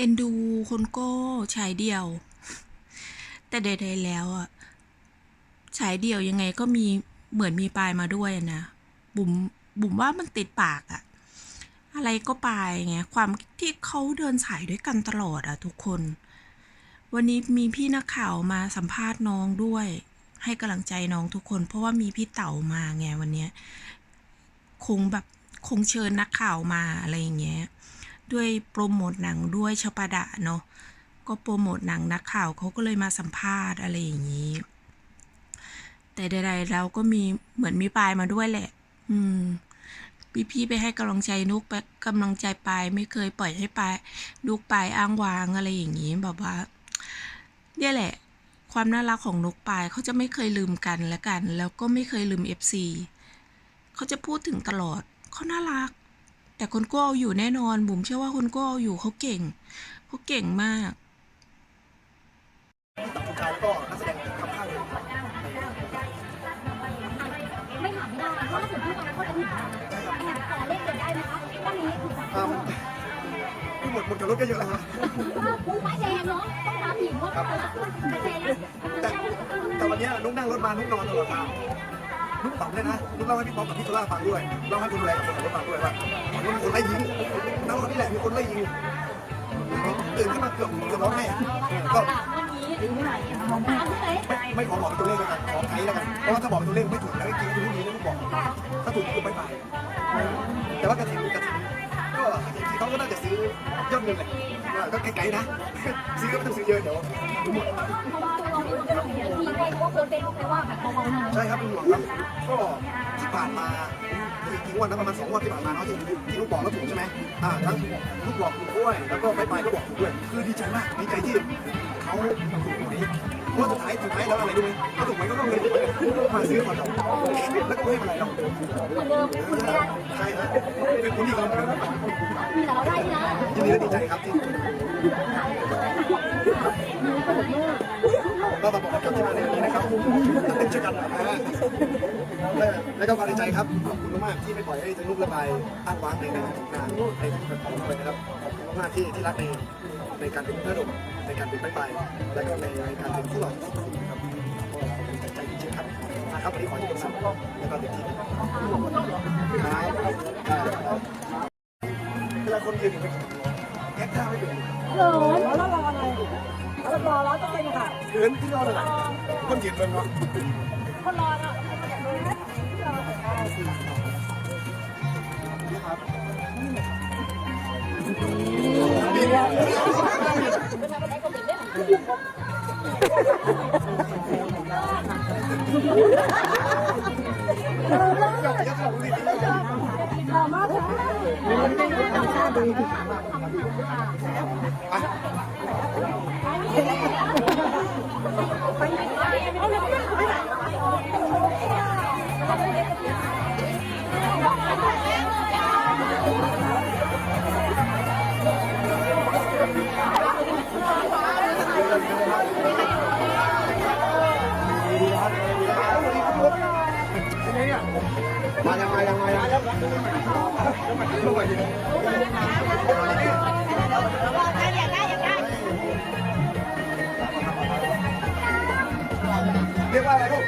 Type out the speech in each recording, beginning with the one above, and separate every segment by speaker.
Speaker 1: เอ็นดูคนโก้ฉายเดียว แต่ใดๆแล้วอะฉายเดียวยังไงก็มีเหมือนมีปลายมาด้วยนะบุ๋มบุ๋มว่ามันติดปากอะอะไรก็ปลายไงความที่เขาเดินสายด้วยกันตลอดอะทุกคน วันนี้มีพี่นักข่าวมาสัมภาษณ์น้องด้วย ให้กำลังใจน้องทุกคน เพราะว่ามีพี่เต๋ามาไงวันนี้คงแบบคงเชิญนักข่าวมาอะไรอย่างเงี้ย ด้วยโปรโมทหนังด้วยชปดะเนาะก็โปรโมทหนังนักข่าวเขาก็เลยมาสัมภาษณ์อะไรอย่างนี้ แต่ใดๆเราก็มีเหมือนมีปลายมาด้วยแหละ อืม พี่ๆไปให้กำลังใจนุกไปกำลังใจปลายไม่เคยปล่อยให้ปลายนุกปลายอ้างวางอะไรอย่างนี้แบบว่าเนี่ยแหละ ความน่ารักของนุกปลายเขาจะไม่เคยลืมกันและกัน แล้วก็ไม่เคยลืม FC เขาจะพูดถึงตลอดเขาน่ารัก แต่คนโก้เอาอยู่แน่นอน บุ๋มเชื่อว่าคนโก้เอาอยู่เขาเก่งเขาเก่งมาก
Speaker 2: ตัดสินใจแล้วก็นักแสดงทำข้างเลย
Speaker 3: ไม่ถามไม่ได้เพราะถ้าเกิดพี่มาก็จะถามขอเลขเด็ดได้ไหมคะวันนี้ถูกไหม
Speaker 2: อ่าคือหมดหมดกับรถก็เยอะแล้วครับ
Speaker 3: ไม่แดงเนาะต้องถามหญิงว่าไม่แดง
Speaker 2: แต่แต่วันเนี้ยนุ๊กนั่งรถมานุ๊กนอนตลอดทาง นุ๊กฝันเลยนะลูกเล่าให้พี่ป๊อปกับพี่โซล่าฟังด้วยเล่าให้คนดูแลกับคนขับรถฟังด้วยว่ามันมีคนไล่ยิงนั่งรถนี่แหละมีคนไล่ยิงตื่นขึ้นมาเกือบเกือบร้องไห้อะก็
Speaker 3: วันนี้ถามใช่ไม
Speaker 2: ไม่ไม่ขอบอกเป็นตัวเลขแล้วกันขอไทยแล้วกันเพราะว่าถ้าบอกเป็นตัวเลขไม่ถูกแล้วจริงๆคือพรุ่งนี้แล้วนุ๊กบอกถ้าถูกก็ไปไปแต่ว่ากระถิ่น อยอดเงินแหละก็ไกลๆนะ ซื้อก็ไม่ต้องซื้อเยอะเดี๋ยวหมด
Speaker 3: เพราะว่าตัวเราไม่รู้จะทำอย่างที่ใครว่าคนเป็นแปลว่าแบบเบาๆหน่อย
Speaker 2: ใช่ครับเป็นห่วงครับก็ที่ผ่านมาจริงๆวันนั้นประมาณสองวันที่ผ่านมาเนาะที่ที่ลูกบอกแล้วถูกใช่ไหมอ่าทั้งลูกบอกถูกด้วย แล้วก็ไปไปก็บอกถูกด้วย คือดีใจมากดีใจที่เขาถูกหวยเพราะสุดท้ายสุดท้ายแล้วอะไรรู้ไหมถ้าถูกหวยก็ต้องเงินมาซื้อก่อนเราแล้วก็ไม่ให้มันอะไรเรา
Speaker 3: เหมือนเดิมเหมือนเดิม
Speaker 2: ใช่ครับเป็นคนที่เราเป็น
Speaker 3: มีแต่เราได้ นะ
Speaker 2: ยินดีและดีใจครับที่ก็มาบอกกับที่มาในวันนี้นะครับเป็นเช่นกันนะแล้วก็มาในใจครับขอบคุณมากที่ไม่ปล่อยให้ทะลุระบายอ้างว้างในงานงานในแบบของด้วยนะครับขอบคุณมากที่ที่รักในในการเป็นเพื่อนในการเป็นไปไปแล้วก็ในในการเป็นผู้หลักที่สุดนะครับก็ใจจริงๆครับนะครับวันนี้ขอให้ทุกคนสุขแล้วก็เต็มที่ครับเวลาคนยืนอยู่แอคท่าไม่เป็น
Speaker 3: เหรอ
Speaker 4: แล้วรออะไรแล้วรอร้อยต้องเป็นค่ะ
Speaker 2: เขินที่รออะไรคนยืนเป็นเนาะ
Speaker 3: คนรอเนาะ
Speaker 4: ร 哎呀！
Speaker 2: มายังมายังมายังเรียกว่าอะไรลูก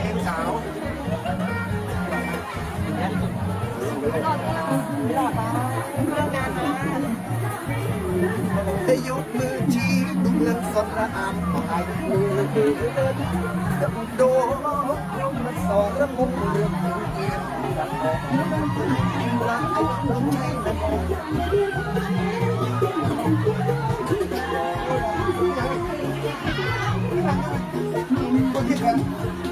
Speaker 2: เอ็นสาวให้ยกมือชี้ดูเงินสดระอำของไอ้มือเดินโดน สอนระมุมเรือเกียรรักไอ้คนใช้นั่นคนที่แทน